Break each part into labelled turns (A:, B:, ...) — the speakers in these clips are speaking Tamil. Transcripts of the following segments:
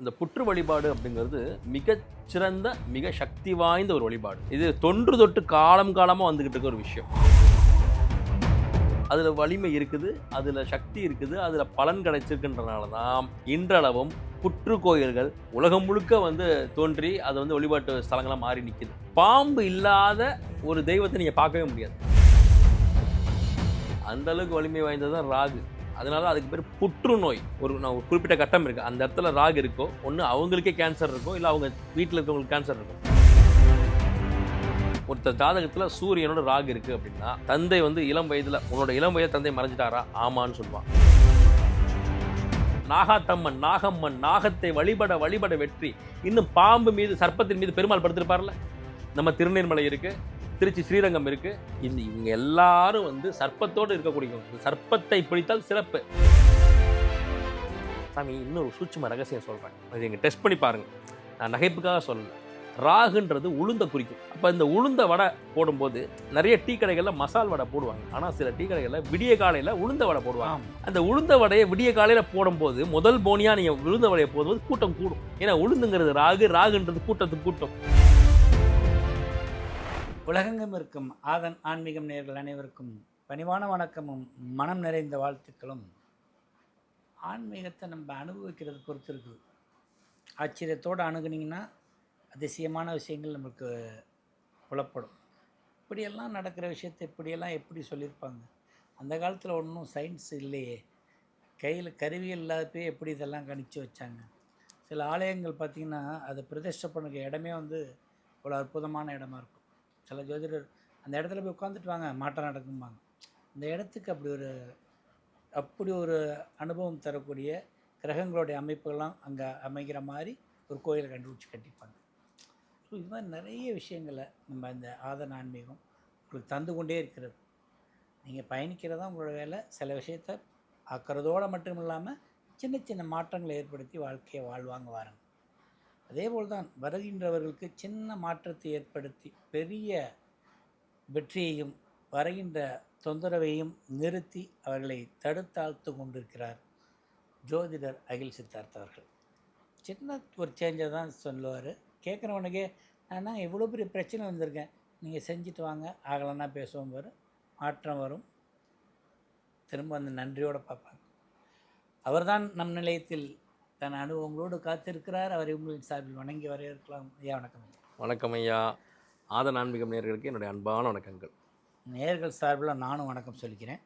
A: இந்த புற்று வழிபாடு அப்படிங்கிறது மிக சிறந்த மிக சக்தி வாய்ந்த ஒரு வழிபாடு. இது தொன்று தொட்டு காலம் காலமாக வந்துக்கிட்டு இருக்க ஒரு விஷயம். அதில் வலிமை இருக்குது அதில் சக்தி இருக்குது அதில் பலன் கிடைச்சிருக்குன்றனால தான் இன்றளவும் புற்று கோயில்கள் உலகம் முழுக்க வந்து தோன்றி அது வந்து வழிபாட்டு ஸ்தலங்களாக மாறி நிற்கிது பாம்பு இல்லாத ஒரு தெய்வத்தை நீங்கள் பார்க்கவே முடியாது. அந்த அளவுக்கு வலிமை வாய்ந்தது தான் ராகு. அதனால அதுக்கு பேர் புற்றுநோய். ஒரு நான் ஒரு குறிப்பிட்ட கட்டம் இருக்குது அந்த இடத்துல ராகு இருக்கோ ஒன்று அவங்களுக்கே கேன்சர் இருக்கும் இல்லை அவங்க வீட்டில் இருக்கவங்களுக்கு கேன்சர் இருக்கும் ஒருத்தர் ஜாதகத்தில் சூரியனோட ராகு இருக்குது அப்படின்னா தந்தை வந்து இளம் வயதில் உன்னோட இளம் வயது தந்தை மறைஞ்சிட்டாரா? ஆமான்னு சொல்லுவான். நாகாத்தம்மன் நாகம்மன் நாகத்தை வழிபட வழிபட வெற்றி. இன்னும் பாம்பு மீது சர்ப்பத்தின் மீது பெருமாள் படுத்திருப்பார்ல? நம்ம திருநீர்மலை இருக்குது திருச்சி ஸ்ரீரங்கம் இருக்கு. இந்த இவங்க எல்லாரும் வந்து சர்ப்பத்தோடு இருக்கக்கூடியவங்க சர்ப்பத்தை பிடித்தால் சிறப்பு. சாமி இன்னொரு சூட்சும ரகசியம் சொல்றேன். அது எங்க டெஸ்ட் பண்ணி பாருங்க. நான் நகைப்புக்காக சொல்லல. ராகுன்றது உளுந்த குறிக்கும். அப்போ இந்த உளுந்த வடை போடும்போது நிறைய டீ கடைகளில் மசால் வடை போடுவாங்க. ஆனால் சில டீ கடைகளில் விடிய காலையில் உளுந்த வடை போடுவாங்க. அந்த உளுந்த வடையை விடிய காலையில் போடும்போது முதல் போனியாக நீங்கள் உளுந்த வடையை போடும்போது கூட்டம் கூடும். ஏன்னா உளுந்துங்கிறது ராகு ராகுன்றது கூட்டத்துக்கு கூட்டம்.
B: உலகெங்கும் இருக்கும் ஆதன் ஆன்மீகம் நேர்கள் அனைவருக்கும் பணிவான வணக்கமும் மனம் நிறைந்த வாழ்த்துக்களும். ஆன்மீகத்தை நம்ம அனுபவிக்கிறது பொறுத்து இருக்குது ஆச்சரியத்தோடு அணுகுனீங்கன்னா அதிசயமான விஷயங்கள் நம்மளுக்கு புலப்படும். இப்படியெல்லாம் நடக்கிற விஷயத்தை இப்படியெல்லாம் எப்படி சொல்லியிருப்பாங்க? அந்த காலத்தில் ஒன்றும் சயின்ஸ் இல்லையே. கையில் கருவி இல்லாதப்பே எப்படி இதெல்லாம் கணிச்சு வச்சாங்க? சில ஆலயங்கள் பார்த்திங்கன்னா அதை பிரதிஷ்டை பண்ணுற இடமே வந்து ஒரு அற்புதமான இடமா இருக்கும். சில ஜோதிடர் அந்த இடத்துல போய் உட்காந்துட்டு வாங்க மாற்றம் நடக்கும்பாங்க. இந்த இடத்துக்கு அப்படி ஒரு அப்படி ஒரு அனுபவம் தரக்கூடிய கிரகங்களுடைய அமைப்புகள்லாம் அங்கே அமைகிற மாதிரி ஒரு கோயிலை கண்டுபிடிச்சி கட்டிப்பாங்க. ஸோ இது மாதிரி நிறைய விஷயங்களை நம்ம இந்த ஆதன ஆன்மீகம் உங்களுக்கு தந்து கொண்டே இருக்கிறது. நீங்கள் பயணிக்கிறதா உங்களோட வேலை சில விஷயத்த ஆக்கிறதோடு மட்டும் இல்லாமல் சின்ன சின்ன மாற்றங்களை ஏற்படுத்தி வாழ்க்கையை வாழ்வாங்க வாருங்க. அதேபோல் தான் வருகின்றவர்களுக்கு சின்ன மாற்றத்தை ஏற்படுத்தி பெரிய வெற்றியையும் வருகின்ற தொந்தரவையும் நிறுத்தி அவர்களை தடுத்தாழ்த்து கொண்டிருக்கிறார் ஜோதிடர் அகில் சித்தார்த் அவர்கள். சின்ன ஒரு சேஞ்சை தான் சொல்லுவார். கேட்குறவனுக்கே நான் இவ்வளோ பெரிய பிரச்சனை வந்திருக்கேன். நீங்கள் செஞ்சுட்டு வாங்க. ஆகலைன்னா பேசுவோம் வரும் மாற்றம் வரும். திரும்ப அந்த நன்றியோடு பார்ப்பாங்க. அவர்தான் நம் நிலையத்தில் தன் அனுபவங்களோடு காத்திருக்கிறார். அவரை உங்களின் சார்பில் வணங்கி வரவேற்கலாம். ஐயா வணக்கம் ஐயா.
A: வணக்கம் ஐயா. ஆதன் ஆன்மீகம் நேயர்களுக்கு என்னுடைய அன்பான வணக்கங்கள்.
B: நேர்கள் சார்பில் நானும் வணக்கம் சொல்லிக்கிறேன்.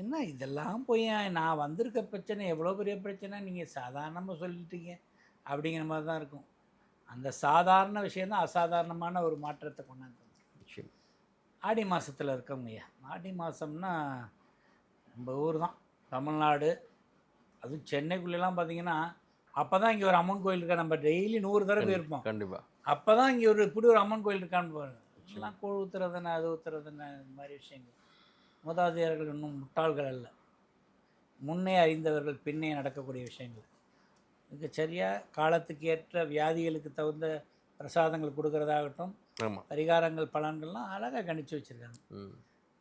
B: என்ன இதெல்லாம் போய் நான் வந்திருக்க பிரச்சனை எவ்வளோ பெரிய பிரச்சனை? நீங்கள் சாதாரணமாக சொல்லிட்டீங்க. அப்படிங்கிற மாதிரி தான் இருக்கும். அந்த சாதாரண விஷயந்தான் அசாதாரணமான ஒரு மாற்றத்தை கொண்டாந்து. ஆடி மாதத்தில் இருக்கவங்க ஐயா. ஆடி மாதம்னா நம்ம ஊர் தான். தமிழ்நாடு அதுவும் சென்னைக்குள்ளெல்லாம் பார்த்தீங்கன்னா அப்போ தான் இங்கே ஒரு அம்மன் கோயில் இருக்கா? நம்ம டெய்லி நூறு தடவை போயிருப்போம்.
A: கண்டிப்பா.
B: அப்போ தான் இங்கே ஒரு இப்படி ஒரு அம்மன் கோயில் இருக்கான்னு பாருங்க. எல்லாம் கூழ் ஊத்துறதுன்னு அது ஊத்துறதுன்னு இந்த மாதிரி விஷயங்கள். மூதாதையர்கள் இன்னும் முட்டாள்கள் அல்ல. முன்னே அறிந்தவர்கள் பின்னே நடக்கக்கூடிய விஷயங்கள். இதுக்கு சரியாக காலத்துக்கு ஏற்ற வியாதிகளுக்கு தகுந்த பிரசாதங்கள் கொடுக்கறதாகட்டும் பரிகாரங்கள் பலன்கள்லாம் அழகாக கணிச்சு வச்சுருக்காங்க.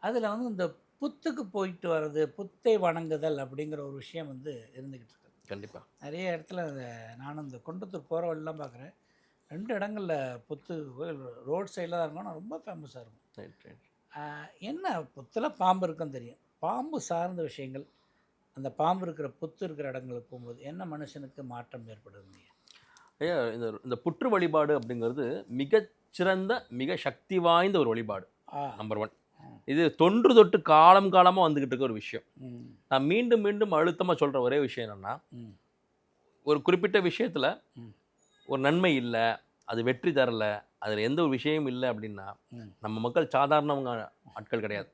B: அதில் வந்து இந்த புத்துக்கு போயிட்டு வர்றது புத்தை வணங்குதல் அப்படிங்கிற ஒரு விஷயம் வந்து இருந்துக்கிட்டு இருக்கு.
A: கண்டிப்பா.
B: நிறைய இடத்துல இந்த நானும் இந்த குண்டத்தூர் போகிற வழிலாம் பார்க்குறேன் ரெண்டு இடங்களில் புத்து கோயில் ரோட் சைடில் தான் இருக்கும். ரொம்ப ஃபேமஸாக இருக்கும். என்ன புத்தில் பாம்பு இருக்குன்னு தெரியும். பாம்பு சார்ந்த விஷயங்கள் அந்த பாம்பு இருக்கிற புத்து இருக்கிற இடங்களுக்கு போகும்போது என்ன மனுஷனுக்கு மாற்றம் ஏற்படுதுங்க?
A: ஐயா இந்த இந்த புற்று வழிபாடு அப்படிங்கிறது மிக சிறந்த மிக சக்தி வாய்ந்த ஒரு வழிபாடு.
B: ஆ.
A: நம்பர் ஒன் இது தொன்று தொட்டு காலம் காலமாக வந்துக்கிட்டு இருக்க ஒரு விஷயம். நான் மீண்டும் மீண்டும் அழுத்தமாக சொல்கிற ஒரே விஷயம் என்னென்னா ஒரு குறிப்பிட்ட விஷயத்தில். ஒரு நன்மை இல்லை அது வெற்றி தரல அதில் எந்த ஒரு விஷயமும் இல்லை அப்படின்னா. நம்ம மக்கள் சாதாரணவங்க ஆட்கள் கிடையாது.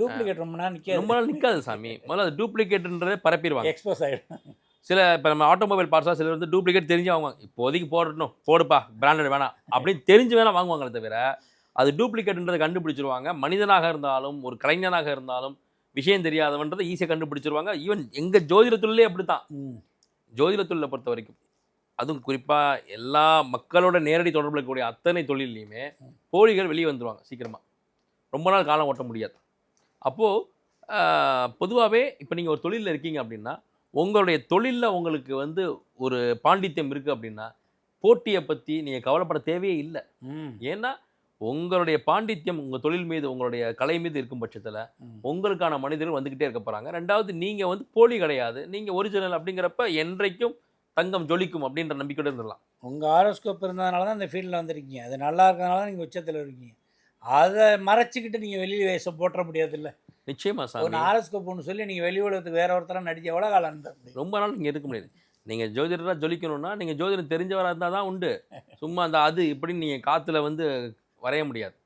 B: டூப்ளிகேட் ரொம்ப நாள் நிற்க
A: ரொம்ப நாள் நிற்காது சாமி. முதல்ல அது டூப்ளிகேட்ன்றதே பரப்பிடுவாங்க.
B: எக்ஸ்போஸ் ஆகிடும்
A: சில இப்போ நம்ம ஆட்டோமொபைல் பார்ட்ஸாக சிலர் வந்து டூப்ளிகேட் தெரிஞ்சு வாங்குவாங்க இப்போதைக்கு போடணும் போடுப்பா பிராண்டட் வேணாம் அப்படின்னு தெரிஞ்சு வேணா வாங்குவாங்களே தவிர அது டூப்ளிகேட்ன்றதை கண்டுபிடிச்சிருவாங்க. மனிதனாக இருந்தாலும் ஒரு கலைஞனாக இருந்தாலும் விஷயம் தெரியாதவன்றதை ஈஸியாக கண்டுபிடிச்சிருவாங்க. ஈவன் எங்கள் ஜோதிடத்துள்ளே அப்படி தான்
B: ம்.
A: ஜோதிடத்தொழிலை பொறுத்த வரைக்கும் அதுவும் குறிப்பாக எல்லா மக்களோட நேரடி தொடர்புல இருக்கக்கூடிய அத்தனை தொழில்லையுமே போலிகள் வெளியே வந்துருவாங்க சீக்கிரமாக ரொம்ப நாள் காலம் ஓட்ட முடியாது. அப்போது பொதுவாகவே இப்போ நீங்கள் ஒரு தொழிலில் இருக்கீங்க அப்படின்னா உங்களுடைய தொழிலில் உங்களுக்கு வந்து ஒரு பாண்டித்யம் இருக்குது அப்படின்னா போட்டியை பற்றி நீங்கள் கவலைப்பட தேவையே இல்லை. ஏன்னா உங்களுடைய பாண்டித்யம் உங்கள் தொழில் மீது உங்களுடைய கலை மீது இருக்கும் பட்சத்தில். உங்களுக்கான மனிதர்கள் வந்துக்கிட்டே இருக்க போகிறாங்க ரெண்டாவது நீங்கள் வந்து போலி கிடையாது. நீங்கள் ஒரிஜினல் அப்படிங்கிறப்ப என்றைக்கும் தங்கம் ஜொலிக்கும் அப்படின்ற நம்பிக்கையோட இருந்துடலாம்
B: உங்கள் ஆரோஸ்கோப் இருந்ததுனால தான் இந்த ஃபீல்டில் வந்திருக்கீங்க. அது நல்லா இருக்கிறதுனால தான் நீங்கள் உச்சத்தில் இருக்கீங்க. அதை மறைச்சிக்கிட்டு நீங்கள் வெளியே வேஷம் போட்டுற முடியாதுல்ல.
A: நிச்சயமா சாமி.
B: ஒன்று ஆரோஸ்கோப் ஒன்று சொல்லி நீங்கள் வெளி உலகத்துக்கு வேற ஒருத்தரம் நடிக்க எவ்வளோ காலம் இருந்தா முடியும்
A: ரொம்ப நாள் நீங்கள் இருக்க முடியாது. நீங்கள் ஜோதிடராக ஜொலிக்கணும்னா நீங்கள் ஜோதிடம் தெரிஞ்சவராக இருந்தால் தான் உண்டு. சும்மா அந்த அது இப்படின்னு நீங்கள் காற்றுல வந்து வரைய முடியாது.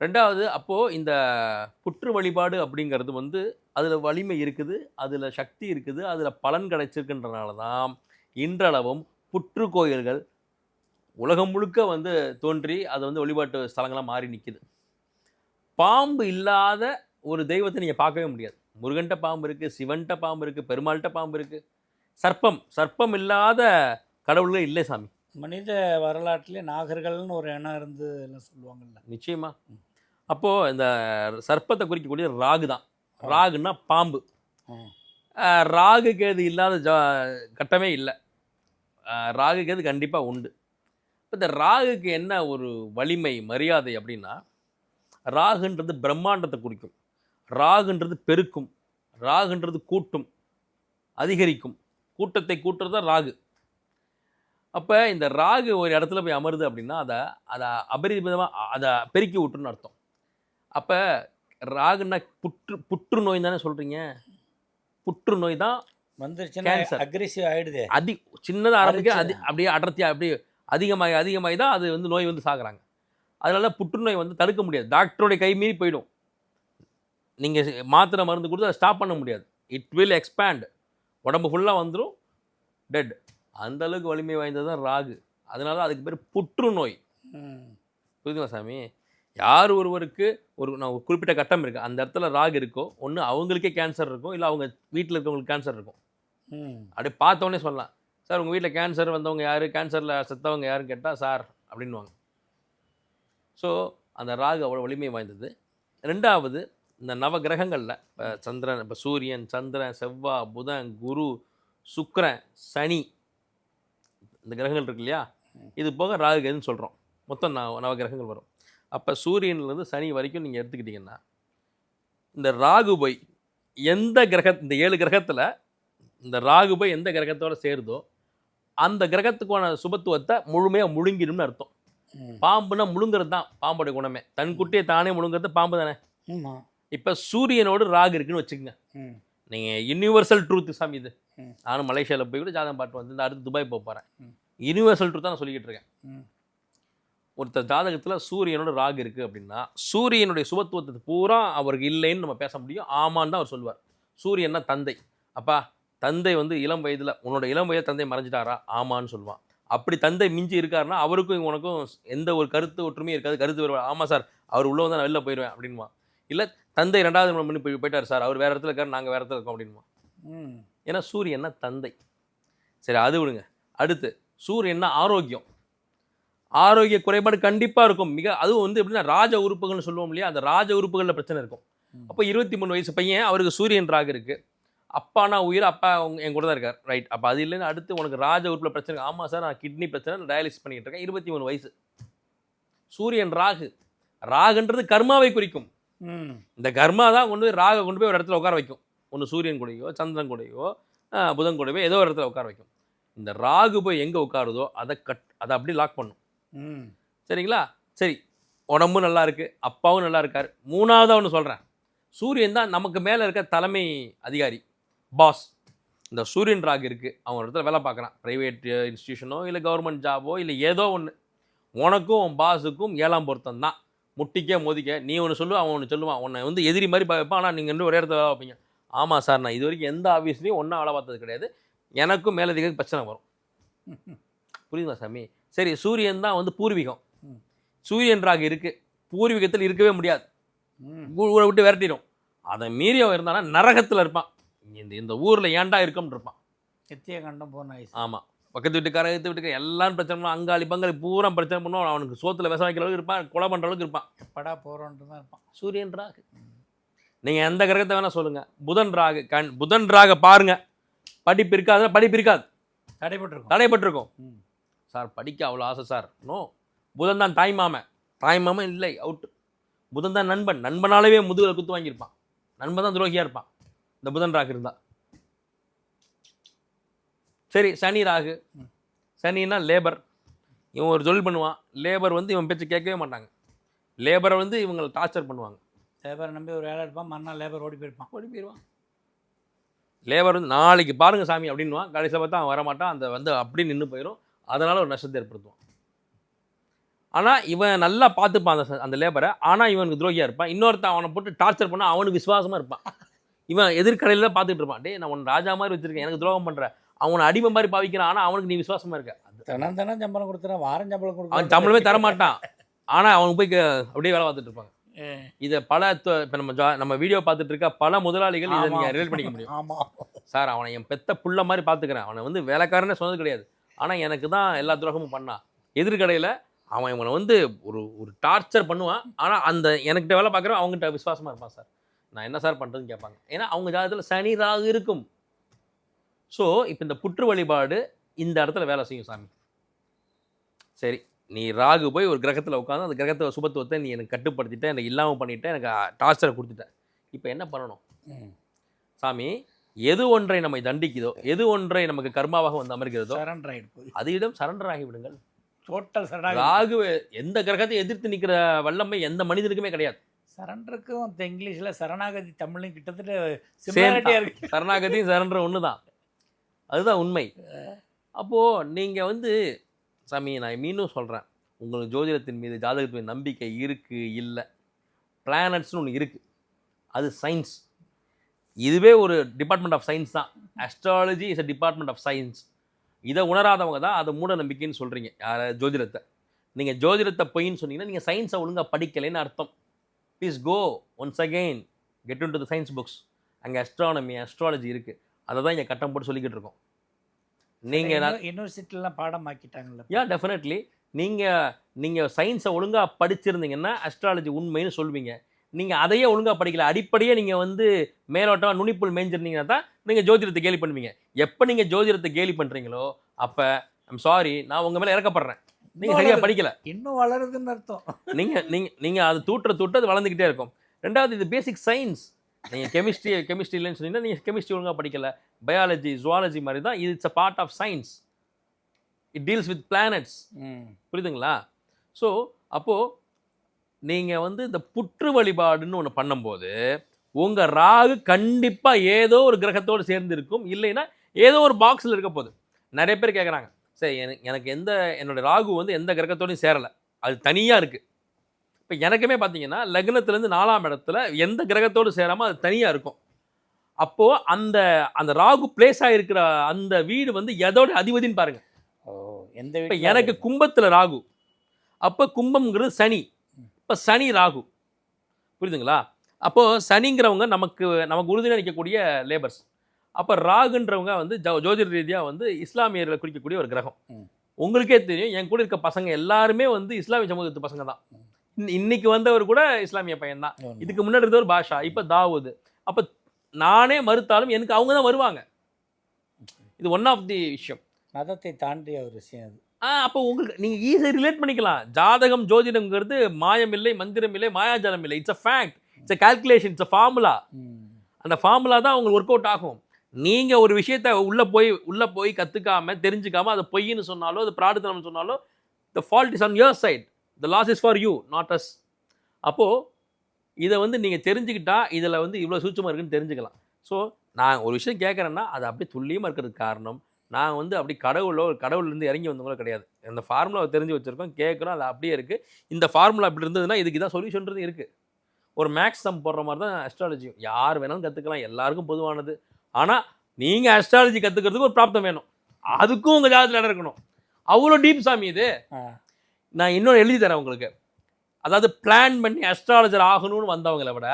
A: ரெண்டாவது அப்போது இந்த புற்று வழிபாடு அப்படிங்கிறது வந்து அதில் வலிமை இருக்குது அதில் சக்தி இருக்குது அதில் பலன் கிடைச்சிருக்குன்றனால தான் இன்றளவும் புற்று கோயில்கள் உலகம் முழுக்க வந்து தோன்றி அது வந்து வழிபாட்டு ஸ்தலங்களாக மாறி நிற்கிது பாம்பு இல்லாத ஒரு தெய்வத்தை நீங்கள் பார்க்கவே முடியாது. முருகன்ட்ட பாம்பு இருக்குது சிவன்ட்ட பாம்பு இருக்குது பெருமாள்கிட்ட பாம்பு இருக்குது சர்ப்பம் சர்ப்பம் இல்லாத கடவுள்கள் இல்லை சாமி.
B: மனித வரலாற்றிலே நாகர்கள்னு ஒரு எண்ணம் இருந்து எல்லாம் சொல்லுவாங்கல்ல.
A: நிச்சயமா. அப்போது இந்த சர்ப்பத்தை குறிக்கக்கூடிய ராகு தான். ராகுன்னா பாம்பு. ராகு கேது இல்லாத ஜா கட்டமே இல்லை. ராகு கேது கண்டிப்பாக உண்டு. இப்ப இந்த ராகுக்கு என்ன ஒரு வலிமை மரியாதை அப்படின்னா ராகுன்றது பிரம்மாண்டத்தை குறிக்கும். ராகுன்றது பெருக்கும். ராகுன்றது கூட்டும். அதிகரிக்கும். கூட்டத்தை கூட்டுறது தான் ராகு. அப்போ இந்த ராகு ஒரு இடத்துல போய் அமருது அப்படின்னா அதை அதை அபரிமிதமாக அதை பெருக்கி விட்டுருன்னு அர்த்தம். அப்போ ராகுன்னா புற்று புற்றுநோய் தானே சொல்கிறீங்க புற்றுநோய் தான் Cancer.
B: அக்ரெசிவ் ஆயிடுதே.
A: அதி சின்னதாக ஆரம்பிக்க அதி. அப்படியே அடர்த்தியாக அப்படியே அதிகமாகி அதிகமாகி தான் அது வந்து நோய் வந்து சாகுறாங்க. அதனால புற்றுநோய் வந்து தடுக்க முடியாது. டாக்டருடைய கை மீறி போயிடும். நீங்கள் மாத்திரை மருந்து கொடுத்து அதை ஸ்டாப் பண்ண முடியாது. இட் வில் எக்ஸ்பேண்ட் உடம்பு ஃபுல்லாக வந்துடும் டெட் அந்த அளவுக்கு வலிமை வாய்ந்தது தான் ராகு. அதனால தான் அதுக்கு பேர் புற்றுநோய். புரியுதுங்களா சாமி? யார் ஒருவருக்கு ஒரு நான் ஒரு குறிப்பிட்ட கட்டம் இருக்குது அந்த இடத்துல ராகு இருக்கோ ஒன்று அவங்களுக்கே கேன்சர் இருக்கும் இல்லை அவங்க வீட்டில் இருக்கவங்களுக்கு கேன்சர் இருக்கும் அப்படியே பார்த்தோன்னே சொல்லலாம். சார் உங்கள் வீட்டில் கேன்சர் வந்தவங்க யார்? கேன்சரில் செத்தவங்க யாருன்னு கேட்டால் சார் அப்படின்வாங்க ஸோ அந்த ராகு அவ்வளோ வலிமை வாய்ந்தது. ரெண்டாவது இந்த நவ கிரகங்களில் இப்போ சந்திரன் இப்போ சூரியன் சந்திரன் செவ்வாய் புதன் குரு சுக்கிரன் சனி இந்த கிரகங்கள் இருக்கு இல்லையா? இது போக ராகு கேதுன்னு சொல்கிறோம் மொத்தம் நவ நவ கிரகங்கள் வரும். அப்போ சூரியன்லேருந்து சனி வரைக்கும் நீங்கள் எடுத்துக்கிட்டிங்கன்னா இந்த ராகு போய் எந்த கிரக இந்த ஏழு கிரகத்தில் இந்த ராகு போய் எந்த கிரகத்தோட சேருதோ அந்த கிரகத்துக்கான சுபத்துவத்தை முழுமையாக முழுங்கிடும்னு அர்த்தம். பாம்புனா முழுங்குறது தான் பாம்போட குணமே. தன் குட்டியை தானே முழுங்குறது பாம்பு தானே? இப்போ சூரியனோடு ராகு இருக்குன்னு வச்சுக்கோங்க. நீங்கள் யூனிவர்சல் ட்ரூத் சாமி இது. நானும் மலேசியாவில் போய் கூட ஜாதகம் பாட்டு வந்து இந்த அடுத்து துபாய் போக போகிறேன். யூனிவர்சல் ட்ரூத் தான் நான் சொல்லிக்கிட்டு இருக்கேன். ஒருத்தர் ஜாதகத்தில் சூரியனோட ராகு இருக்குது அப்படின்னா சூரியனுடைய சுபத்துவத்தை பூரா அவருக்கு இல்லைன்னு நம்ம பேச முடியும். ஆமான்னு தான் அவர் சொல்லுவார். சூரியன்னா தந்தை. அப்பா தந்தை வந்து இளம் வயதில் உன்னோட இளம் வயது தந்தை மறைஞ்சிட்டாரா? ஆமான்னு சொல்லுவான். அப்படி தந்தை மிஞ்சி இருக்காருன்னா அவருக்கும் உனக்கும் எந்த ஒரு கருத்து ஒற்றுமையும் இருக்காது. கருத்து வருவார் ஆமாம் சார் அவர் உள்ள வந்து நான் வெளில போயிடுவேன் அப்படின்மா இல்லை தந்தை ரெண்டாவது திருமணம் பண்ணி போய் போயிட்டார் சார். அவர் வேறு இடத்துல இருக்கார் நாங்கள் வேறு இடத்துல இருக்கோம் அப்படின்மா ஏன்னா சூரியன்னா தந்தை. சரி அது விடுங்க. அடுத்து சூரியன்னா ஆரோக்கியம். ஆரோக்கிய குறைபாடு கண்டிப்பாக இருக்கும். மிக அதுவும் வந்து எப்படின்னா ராஜ உறுப்புகள்னு சொல்லுவோம் இல்லையா? அந்த ராஜ உறுப்புகளில் பிரச்சனை இருக்கும். அப்போ இருபத்தி மூணு வயசு பையன் அவருக்கு சூரியன் ராகு இருக்கு. அப்பானா உயிர் அப்பா என் கூட தான் இருக்கார். ரைட் அப்போ அது இல்லைன்னு அடுத்து உனக்கு ராஜ உறுப்பில் பிரச்சனை. ஆமாம் சார் நான் கிட்னி பிரச்சனை டயாலிசிஸ் பண்ணிக்கிட்டு இருக்கேன். இருபத்தி மூணு வயசு. சூரியன் ராகு. ராகுன்றது கர்மாவை குறிக்கும். இந்த கர்மா தான் கொண்டு போய் ராக கொண்டு போய் ஒரு இடத்துல உட்கார வைக்கும். ஒன்று சூரியன் கூடயோ சந்திரன் கூடயோ புதன் கூடயோ ஏதோ ஒரு இடத்துல உட்கார வைக்கும். இந்த ராகு போய் எங்கே உட்காருதோ அதை கட் அதை அப்படியே லாக் பண்ணும்.
B: ம்.
A: சரிங்களா? சரி உடம்பும் நல்லா இருக்கு அப்பாவும் நல்லா இருக்கார். மூணாவதாக ஒன்று சொல்கிறேன் சூரியன் தான் நமக்கு மேலே இருக்க தலைமை அதிகாரி பாஸ் இந்த சூரியன் ராகு இருக்குது அவங்க ஒரு இடத்துல வேலை பார்க்குறான். ப்ரைவேட் இன்ஸ்டியூஷனோ இல்லை கவர்மெண்ட் ஜாபோ இல்லை ஏதோ ஒன்று உனக்கும் உன் பாஸுக்கும் ஏழாம் பொருத்தம் தான் முட்டிக்க மோதிக்க. நீ ஒன்று சொல்லுவ அவன் ஒன்று சொல்லுவான். உன்னை வந்து எதிரி மாதிரி பார்ப்பான் ஆனால் நீங்கள் ரெண்டு ஒரே இடத்துல வேலை பார்ப்பீங்க ஆமாம் சார் நான் இது வரைக்கும் எந்த ஆஃபீஸ்லையும் ஒன்றா வேலை பார்த்தது கிடையாது. எனக்கும் மேலதிக பிரச்சனை வரும். புரியுதா சாமி? சரி சூரியன் தான் வந்து பூர்வீகம். சூரியன் ராகு இருக்கு. பூர்வீகத்தில் இருக்கவே முடியாது. ஊரை விட்டு விரட்டிடும். அதை மீறி அவன் இருந்தானா நரகத்தில் இருப்பான். இந்த இந்த ஊரில் ஏன்டா இருக்கம்னு இருப்பான்.
B: நித்திய கண்டம் போன
A: ஆமாம் பக்கத்து வீட்டுக்கார எடுத்து வீட்டுக்கு எல்லாரும் பிரச்சனை பண்ணுவான். அங்காளி பங்காளி பூரா பிரச்சனை பண்ணுவான். அவனுக்கு சோத்துல விஷம் வைக்கிற அளவுக்கு இருப்பான் கொலை பண்ணுற அளவுக்கு இருப்பான்.
B: எப்படா போகிறோன்ட்டு தான் இருப்பான்.
A: சூரியன் ராகு. நீங்கள் எந்த கிரகத்தை வேணால் சொல்லுங்கள் புதன் ராகு கண் புதன் ராக பாருங்க. படிப்பு இருக்காது படிப்பு இருக்காது.
B: தடைப்பட்டிருக்கும்
A: தடைப்பட்டிருக்கும். சார் படிக்க அவ்வளோ ஆசை சார். நோ. புதன் தான் தாய் மாமன். தாய் மாமன் இல்லை அவுட் புதன் தான் நண்பன். நண்பனாலவே முதுகில் குத்து வாங்கியிருப்பான். நண்பன் தான் துரோகியாக இருப்பான். இந்த புதன் ராகு இருந்தா. சரி சனி ராகு. சனின்னா லேபர். இவன் ஒரு தொழில் பண்ணுவான். லேபர் வந்து இவன் பேச்சு கேட்கவே மாட்டாங்க. லேபரை வந்து இவங்களை டார்ச்சர் பண்ணுவாங்க.
B: லேபரை நம்பி ஒரு வேலை எடுப்பான் மறுநாள் லேபர் ஓடி போயிருப்பான்.
A: ஓடி போயிடுவான் லேபர் வந்து நாளைக்கு பாருங்க சாமி அப்படின்னுவான். கடைசியில் பார்த்தா அவன் வரமாட்டான். அந்த வந்து அப்படி நின்று போயிடும் அதனால ஒரு நஷ்டத்தை ஏற்படுத்துவான். ஆனால் இவன் நல்லா பார்த்துப்பான் அந்த அந்த லேபரை. ஆனால் இவனுக்கு துரோகியாக இருப்பான். இன்னொருத்தன் அவனை போட்டு டார்ச்சர் பண்ணா அவனுக்கு விசுவாசமாக இருப்பான். இவன் எதிர்கடையில் தான் பார்த்துட்டு இருப்பான். டேய் நான் உன் ராஜா மாதிரி வச்சிருக்கேன். எனக்கு துரோகம் பண்ணுற அவனை அடிமை மாதிரி பாவிக்கிறான். ஆனால் அவனுக்கு நீ விசுவாசமா இருக்க.
B: தினம் தினம் சம்பளம் கொடுத்துறான் வாரம் சம்பளம்
A: அவன்
B: கொடுக்குறான்
A: சம்பளமே தர மாட்டான் ஆனால் அவனுக்கு போய் அப்படியே வேலை பார்த்துட்டு இருப்பாங்க. இதை பல இப்போ நம்ம ஜா- நம்ம வீடியோ பார்த்துட்டு இருக்க பல முதலாளிகள் இதை நீங்கள் ரிலேட் பண்ணிக்க முடியும்.
B: ஆமாம்
A: சார் அவனை என் பெத்த புள்ள மாதிரி பார்த்துக்கிறேன். அவனை வந்து வேலைக்காரனே சொன்னது கிடையாது. ஆனால் எனக்கு தான் எல்லா துரோகமும் பண்ணான் எதிர்கடையில் அவன் இவனை வந்து ஒரு ஒரு டார்ச்சர் பண்ணுவான். ஆனால் அந்த எனக்கிட்ட வேலை பார்க்குறவன் அவங்ககிட்ட விசுவாசமாக இருப்பான் சார். நான் என்ன சார் பண்ணுறதுன்னு கேட்பாங்க. ஏன்னா அவங்க ஜாதகத்தில் சனி ராகு இருக்கும். ஸோ இப்போ இந்த புற்று வழிபாடு இந்த இடத்துல வேலை செய்யும் சாமி. சரி நீ ராகு போய் ஒரு கிரகத்தில் உட்காந்து அந்த கிரகத்தை சுபத்துவத்தை நீ எனக்கு கட்டுப்படுத்திட்ட எனக்கு இல்லாமல் பண்ணிட்ட எனக்கு டார்ச்சரை கொடுத்துட்ட. இப்போ என்ன பண்ணணும்? சாமி எது ஒன்றை நம்மை தண்டிக்குதோ எது ஒன்றை நமக்கு கர்மாவாக வந்து அமர்கிறதோ
B: சரண்டர் ஆகிட்டு போய்.
A: அதிடம் சரண்டர் ஆகி விடுங்கள்.
B: டோட்டல் சரண்டர்
A: ராகு எந்த கிரகத்தை எதிர்த்து நிற்கிற வல்லமை எந்த மனிதனுக்குமே கிடையாது.
B: சரண்டருக்கும் இங்கிலீஷில் சரணாகதி தமிழும் கிட்டத்தட்ட
A: சரணாகதியும் சரண்டர் ஒன்று தான். அதுதான் உண்மை. அப்போது நீங்கள் வந்து சாமி நான் மீண்டும் சொல்கிறேன் உங்களுக்கு ஜோதிடத்தின் மீது ஜாதகத்தின் நம்பிக்கை இருக்குது இல்லை? பிளானட்ஸ்னு ஒன்று இருக்குது அது சயின்ஸ் இதுவே ஒரு டிபார்ட்மெண்ட் ஆஃப் சயின்ஸ் தான். Astrology is a department of science இதை உணராதவங்க தான் அதை மூட நம்பிக்கைன்னு சொல்கிறீங்க யார ஜோதிடத்தை. நீங்கள் ஜோதிடத்தை பொய்ன்னு சொன்னீங்கன்னா நீங்கள் சயின்ஸை ஒழுங்காக படிக்கலைன்னு அர்த்தம். Please go once again get in to the science books அங்கே அஸ்ட்ரானமி அஸ்ட்ராலஜி இருக்குது அதை தான் இங்கே கட்டம் போட்டு சொல்லிக்கிட்டு இருக்கோம். நீங்கள்
B: யூனிவர்சிட்டிலாம் பாடம் ஆக்கிட்டாங்கல்ல
A: யா டெஃபினெட்லி நீங்கள் நீங்கள் சயின்ஸை ஒழுங்காக படிச்சிருந்தீங்கன்னா அஸ்ட்ராலஜி உண்மைன்னு சொல்வீங்க. நீங்கள் அதையே ஒழுங்காக படிக்கல அடிப்படையே நீங்கள் வந்து மேலோட்டமாக நுனிப்புள் மேய்ஞ்சிருந்தீங்கன்னா தான் நீங்கள் ஜோதிடத்தை கேலி பண்ணுவீங்க. எப்போ நீங்கள் ஜோதிடத்தை கேலி பண்ணுறீங்களோ அப்போ ஐம் சாரி நான் உங்கள் மேலே இறக்கப்படுறேன். நீங்கள் சரியாக படிக்கல.
B: இன்னும் வளருதுன்னு அர்த்தம்.
A: நீங்கள் நீங்கள் நீங்கள் அது தூட்டுற தூட்டு அது வளர்ந்துக்கிட்டே இருக்கும். ரெண்டாவது இது பேசிக் சயின்ஸ் நீங்கள் கெமிஸ்ட்ரி கெமிஸ்ட்ரி இல்லைன்னு சொன்னீங்கன்னா நீங்கள் கெமிஸ்ட்ரி ஒழுங்காக படிக்கல. பயாலஜி ஜுவாலஜி மாதிரி தான் இது it's a part of science it deals with planets புரியுதுங்களா? ஸோ அப்போது நீங்கள் வந்து இந்த புற்று வழிபாடுன்னு ஒன்று பண்ணும்போது உங்கள் ராகு கண்டிப்பாக ஏதோ ஒரு கிரகத்தோடு சேர்ந்து இருக்கும் இல்லைன்னா ஏதோ ஒரு பாக்ஸில் இருக்க போகுது. நிறைய பேர் கேட்குறாங்க சரி எனக்கு எனக்கு எந்த என்னோட ராகு வந்து எந்த கிரகத்தோடையும் சேரலை. அது தனியாக இருக்குது இப்போ எனக்குமே பார்த்தீங்கன்னா லக்னத்துலேருந்து நாலாம் இடத்துல எந்த கிரகத்தோடு சேராமல் அது தனியாக இருக்கும். அப்போது அந்த அந்த ராகு பிளேஸ் ஆகிருக்கிற அந்த வீடு வந்து எதோட அதிபதின்னு பாருங்கள்
B: ஓ எந்த
A: இப்போ எனக்கு கும்பத்தில் ராகு. அப்போ கும்பம்ங்கிறது சனி. இப்போ சனி ராகு. புரியுதுங்களா? அப்போது சனிங்கிறவங்க நமக்கு நமக்கு உறுதியாக நிற்கக்கூடிய லேபர்ஸ் அப்போ ராகுன்றவங்க வந்து ஜோ ஜோதிட ரீதியாக வந்து இஸ்லாமியர்களை குறிக்கக்கூடிய ஒரு கிரகம். உங்களுக்கே தெரியும் என் கூட இருக்க பசங்க எல்லாருமே வந்து இஸ்லாமிய சமூகத்து பசங்க தான். இன்னைக்கு வந்தவர் கூட இஸ்லாமிய பையன் தான்
B: உண்மை.
A: இதுக்கு முன்னாடி இருந்தவர் பாஷா இப்போ தாவூது. அப்போ நானே மறுத்தாலும் எனக்கு அவங்க தான் வருவாங்க. இது ஒன் ஆஃப் தி விஷயம்.
B: மதத்தை தாண்டிய ஒரு விஷயம் அது.
A: ஆ அப்போ உங்களுக்கு நீங்கள் ஈஸியாக ரிலேட் பண்ணிக்கலாம். ஜாதகம் ஜோதிடம்ங்கிறது மாயம் இல்லை மந்திரம் இல்லை மாயாஜாலம் இல்லை it's a fact it's a calculation it's a formula. அந்த ஃபார்முலா தான் உங்களுக்கு ஒர்க் அவுட் ஆகும். நீங்கள் ஒரு விஷயத்த உள்ளே போய் உள்ளே போய் கற்றுக்காம தெரிஞ்சுக்காம அது பொய்ன்னு சொன்னாலோ அது பிராடுத்தனம் சொன்னாலோ the fault is on your side the loss is for you not us அப்போது இதை வந்து நீங்கள் தெரிஞ்சுக்கிட்டா இதில் வந்து இவ்வளோ சூட்சமாக இருக்குன்னு தெரிஞ்சுக்கலாம். ஸோ நான் ஒரு விஷயம் கேட்குறேன்னா அது அப்படியே துல்லியமாக இருக்கிறதுக்கு காரணம். நான் வந்து அப்படி கடவுளோ கடவுள்லேருந்து இறங்கி வந்தவங்களோ கிடையாது. இந்த ஃபார்முலாவை தெரிஞ்சு வச்சுருக்கோம் கேட்குறோம் அது அப்படியே இருக்குது இந்த ஃபார்முலா அப்படி இருந்ததுன்னா இதுக்கு இதான் சொல்யூஷன்றது இருக்குது ஒரு மேக்ஸ் சம் போடுற மாதிரி தான் அஸ்ட்ராலஜி யார் வேணாலும் கற்றுக்கலாம் எல்லாருக்கும் பொதுவானது. ஆனால் நீங்கள் அஸ்ட்ராலஜி கற்றுக்கிறதுக்கு ஒரு பிராப்தம் வேணும். அதுக்கும் உங்கள் ஜாதகத்தில் இடம் இருக்கணும். அவ்வளோ டீப் சாமி இது. நான் இன்னும் எழுதி தரேன் உங்களுக்கு. அதாவது பிளான் பண்ணி அஸ்ட்ராலஜர் ஆகணும்னு வந்தவங்களை விட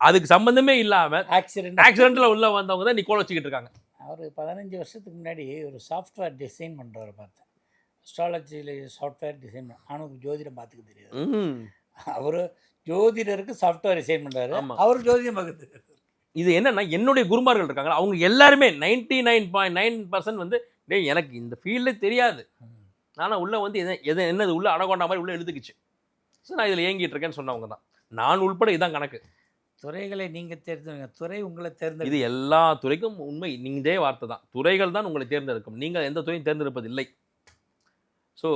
A: அதுக்கு சம்பந்தமே இல்லாமல்
B: ஆக்சிடென்ட்
A: ஆக்சிடென்ட்டில் உள்ள வந்தவங்க தான் நிக்கோல வச்சுக்கிட்டு இருக்காங்க.
B: அவர் பதினஞ்சு வருஷத்துக்கு முன்னாடி ஒரு சாஃப்ட்வேர் டிசைன் பண்ணுறவரை பார்த்தேன். அஸ்ட்ராலஜியில் சாஃப்ட்வேர் டிசைன் அவனுக்கு ஜோதிடம் பார்த்துக்க தெரியாது. அவர் ஜோதிடருக்கு சாஃப்ட்வேர் டிசைன் பண்ணுறாரு
A: ஆமா.
B: அவர் ஜோதிடம் பார்க்க
A: இது என்னன்னா என்னுடைய குருமார்கள் இருக்காங்க அவங்க எல்லாருமே ninety nine point nine percent வந்து டேய் எனக்கு இந்த ஃபீல்டே தெரியாது. நானும் உள்ளே வந்து எதை எதை என்னது உள்ள அடகொண்டா மாதிரி உள்ளே எழுதுக்குச்சு ஸோ நான் இதில் ஏங்கிட்டு இருக்கேன்னு சொன்னவங்க தான். நான் உள்பட இதான் கணக்கு.
B: துறைகளை நீங்கள் தேர்ந்தெடுங்க. துறை உங்களை
A: இது
B: தேர்ந்தெடுங்க
A: எல்லா துறைக்கும் உண்மை நீங்களே வார்த்தை தான். துறைகள் தான் உங்களை தேர்ந்தெடுக்கும். நீங்கள் எந்த துறையும் தேர்ந்தெடுப்பதில்லை. ஸோ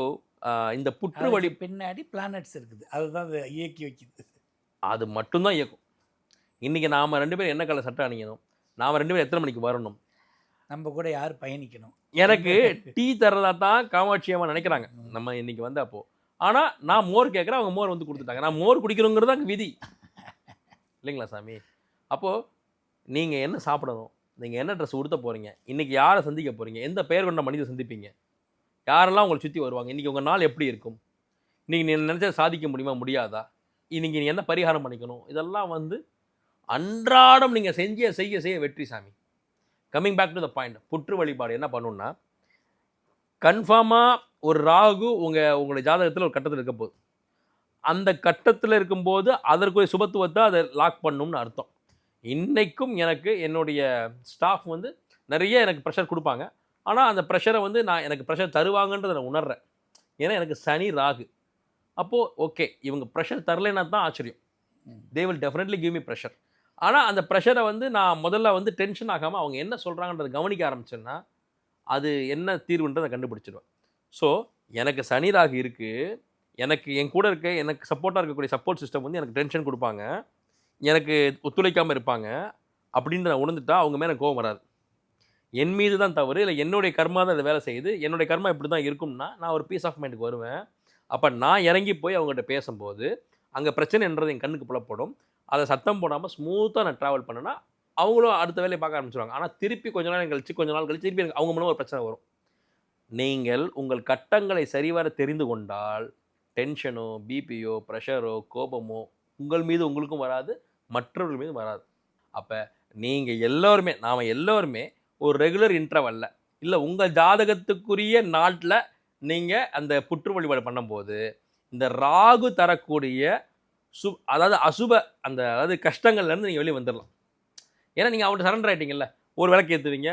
A: இந்த புற்று வழி
B: பின்னாடி பிளானட்ஸ் இருக்குது. அதுதான் அதை இயக்கி வைக்குது.
A: அது மட்டும்தான் இயக்கும். இன்றைக்கி நாம் ரெண்டு பேரும் என்ன கலர் சட்டை அணியணும்? நாம் ரெண்டு பேரும் எத்தனை மணிக்கு வரணும்?
B: நம்ம கூட யார் பயணிக்கணும்?
A: எனக்கு டீ தர்றதா தான் காமாட்சி அம்மா நினைக்கிறாங்க. நம்ம இன்னைக்கு வந்து அப்போ. ஆனால் நான் மோர் கேட்குறேன் அவங்க மோர் வந்து கொடுத்துட்டாங்க. நான் மோர் குடிக்கிறோங்கிறது தான் விதி. இல்லைங்களா சாமி? அப்போது நீங்கள் என்ன சாப்பிடணும்? நீங்கள் என்ன ட்ரெஸ் உடுத்த போகிறீங்க இன்றைக்கி யாரை சந்திக்க போகிறீங்க எந்த பெயர் கொண்ட மனிதர் சந்திப்பீங்க? யாரெல்லாம் உங்களை சுற்றி வருவாங்க? இன்றைக்கி உங்கள் நாள் எப்படி இருக்கும்? இன்றைக்கி நீ நினச்சா சாதிக்க முடியுமா? முடியாதா? இன்னைக்கு நீ என்ன பரிகாரம் பண்ணிக்கணும்? இதெல்லாம் வந்து அன்றாடம் நீங்கள் செஞ்ச செய்ய செய்ய வெற்றி சாமி. Coming back to the point புற்று வழிபாடு என்ன பண்ணுன்னா கன்ஃபார்மாக ஒரு ராகு உங்கள் உங்களுடைய ஜாதகத்தில் ஒரு கட்டத்தில் இருக்க போகுது. அந்த கட்டத்தில் இருக்கும்போது அதற்குரிய சுபத்துவத்தை அதை லாக் பண்ணணும்னு அர்த்தம். இன்றைக்கும் எனக்கு என்னுடைய ஸ்டாஃப் வந்து நிறைய எனக்கு ப்ரெஷர் கொடுப்பாங்க. ஆனால் அந்த ப்ரெஷரை வந்து நான் எனக்கு ப்ரெஷர் தருவாங்கன்றதை நான் உணர்றேன். ஏன்னா எனக்கு சனி ராகு. அப்போது ஓகே இவங்க ப்ரெஷர் தரலைன்னா தான் ஆச்சரியம். They will definitely give me pressure ஆனால் அந்த ப்ரெஷரை வந்து நான் முதல்ல வந்து டென்ஷன் ஆகாமல் அவங்க என்ன சொல்கிறாங்கன்றதை கவனிக்க ஆரம்பிச்சேன்னா அது என்ன தீர்வுன்றதை கண்டுபிடிச்சிடுவேன் ஸோ எனக்கு சனி ராகு இருக்குது எனக்கு என் கூட இருக்க எனக்கு சப்போர்ட்டாக இருக்கக்கூடிய சப்போர்ட் சிஸ்டம் வந்து எனக்கு டென்ஷன் கொடுப்பாங்க எனக்கு ஒத்துழைக்காமல் இருப்பாங்க அப்படின்னு நான் உணர்ந்துட்டா அவங்க மேலே கோவம் வராது. என் மீது தான் தவறு இல்லை என்னுடைய கர்மா தான் இதை வேலை செய்யுது என்னுடைய கர்மா இப்படி தான் இருக்கும்னா நான் ஒரு பீஸ் ஆஃப் மைண்டுக்கு வருவேன். அப்போ நான் இறங்கி போய் அவங்ககிட்ட பேசும்போது அங்கே பிரச்சனைன்றது என் கண்ணுக்கு புலப்படும். அதை சத்தம் போடாமல் ஸ்மூத்தாக நான் ட்ராவல் பண்ணேன்னா அவங்களும் அடுத்த வேலையை பார்க்க ஆரம்பிச்சிருவாங்க. ஆனால் திருப்பி கொஞ்ச நாள் கழிச்சு கொஞ்ச நாள் கழிச்சு திருப்பி எனக்கு அவங்க மூலம் ஒரு பிரச்சனை வரும். நீங்கள் உங்கள் கட்டங்களை சரிவர தெரிந்து கொண்டால் டென்ஷனோ பிபியோ ப்ரெஷரோ கோபமோ உங்கள் மீது உங்களுக்கும் வராது மற்றவர்கள் மீது வராது. அப்போ நீங்கள் எல்லோருமே நாம் எல்லோருமே ஒரு ரெகுலர் இன்டர்வல்ல இல்லை உங்கள் ஜாதகத்துக்குரிய நாட்டில் நீங்கள் அந்த புற்று வழிபாடு பண்ணும்போது இந்த ராகு தரக்கூடிய சு அதாவது அசுப அந்த அதாவது கஷ்டங்கள்லேருந்து நீங்கள் வெளியே வந்துடலாம் ஏன்னா நீங்கள் அவன்கிட்ட சரண்டர் ஆகிட்டீங்கல்ல ஒரு விளக்கு ஏற்றுவீங்க